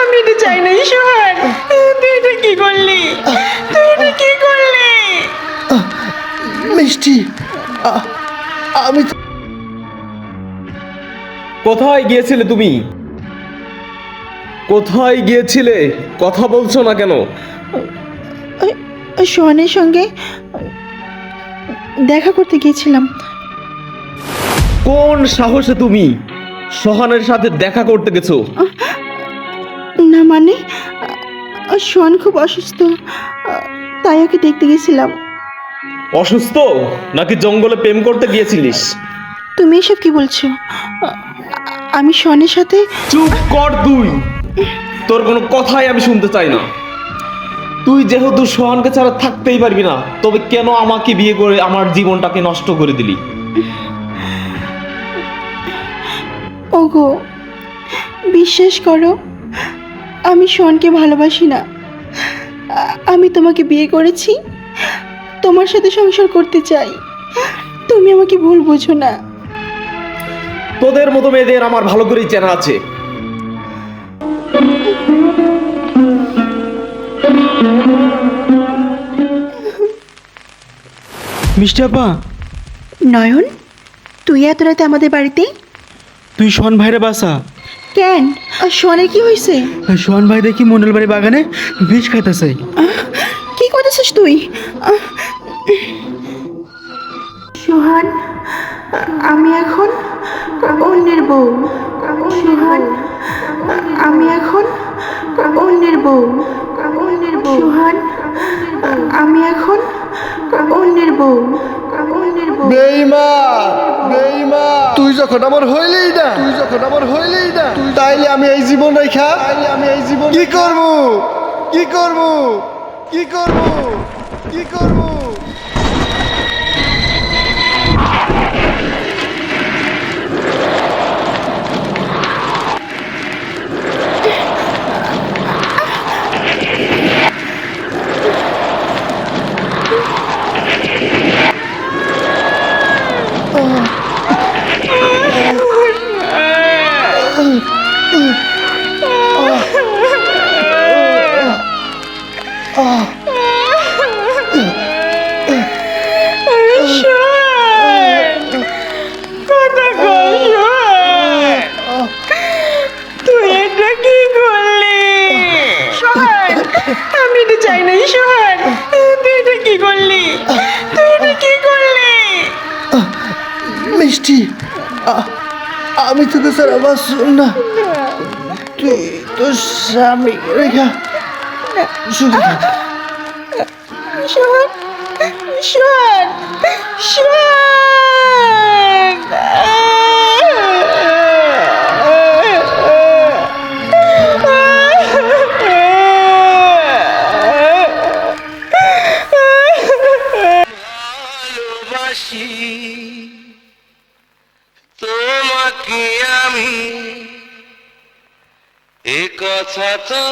আমি এটা চাই না সোহান তুই এটা কি করলি? তুই এটা কি করলি? মিষ্টি আমি কোথায় গিয়েছিলে তুমি? কোথায় গিয়েছিলে? কথা বলছো না কেন? সোহানের সঙ্গে দেখা করতে গিয়েছিলাম। কোন সাহসে তুমি সোহানের সাথে দেখা করতে গেছো? না মানে? আ, সোহান খুব অসুস্থ। তাই ওকে দেখতে গেছিলাম। অসুস্থ? নাকি জঙ্গলে প্রেম করতে গিয়েছিলিস? তুমি এসব কি বলছো? আমি সোহানের সাথে চুপ কর তুই! তোর কোনো কথাই আমি শুনতে চাই না। তুই যেহেতু সোহানকে ছাড়া থাকতেই পারবি না তবে কেন আমাকে বিয়ে করে আমার জীবনটাকে নষ্ট করে দিলি? ওগো বিশ্বাস করো আমি সোহানকে ভালোবাসি না। আমি তোমাকে বিয়ে করেছি। তোমার সাথে সংসার করতে চাই। তুমি আমাকে ভুল বোঝো না। তোদের মতো মেয়েদের আমার ভালো করেই চেনা আছে। মিষ্টি আপা। নয়ন তুই এত রাতে আমাদের বাড়িতে? তুই শোন ভাইরে বাসা। কেন? আর সোহানের কি হয়েছে? সোহান ভাই দেখি মন্ডল বাড়ি বাগানে বিষ খাইতেছে। কি করতেছিস তুই! সোহান আমি এখন অন্যের বউ। সোহান আমি এখন অন্যের বউ অন্যের বউ। সোহান আমি এখন অন্যের বউ। বেইমা বেইমা তুই যখন আমার হইলেই না তুই যখন আমার হইলেই না তাইলে আমি এই জীবন রেখা আমি এই জীবন কি করব? কি করব? কি করব? কি করব? মিষ্টি আমি তোকে আবার শুন না। তুই তোর স্বামী রেখা। থাক। সোহান সোহান ভালোবাসি তোমাকে আমি। এ কথা তো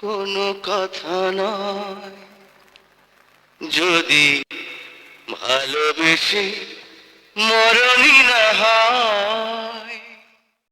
কোনো কথা নয়। যদি ভালোবেসে মরণী না হয়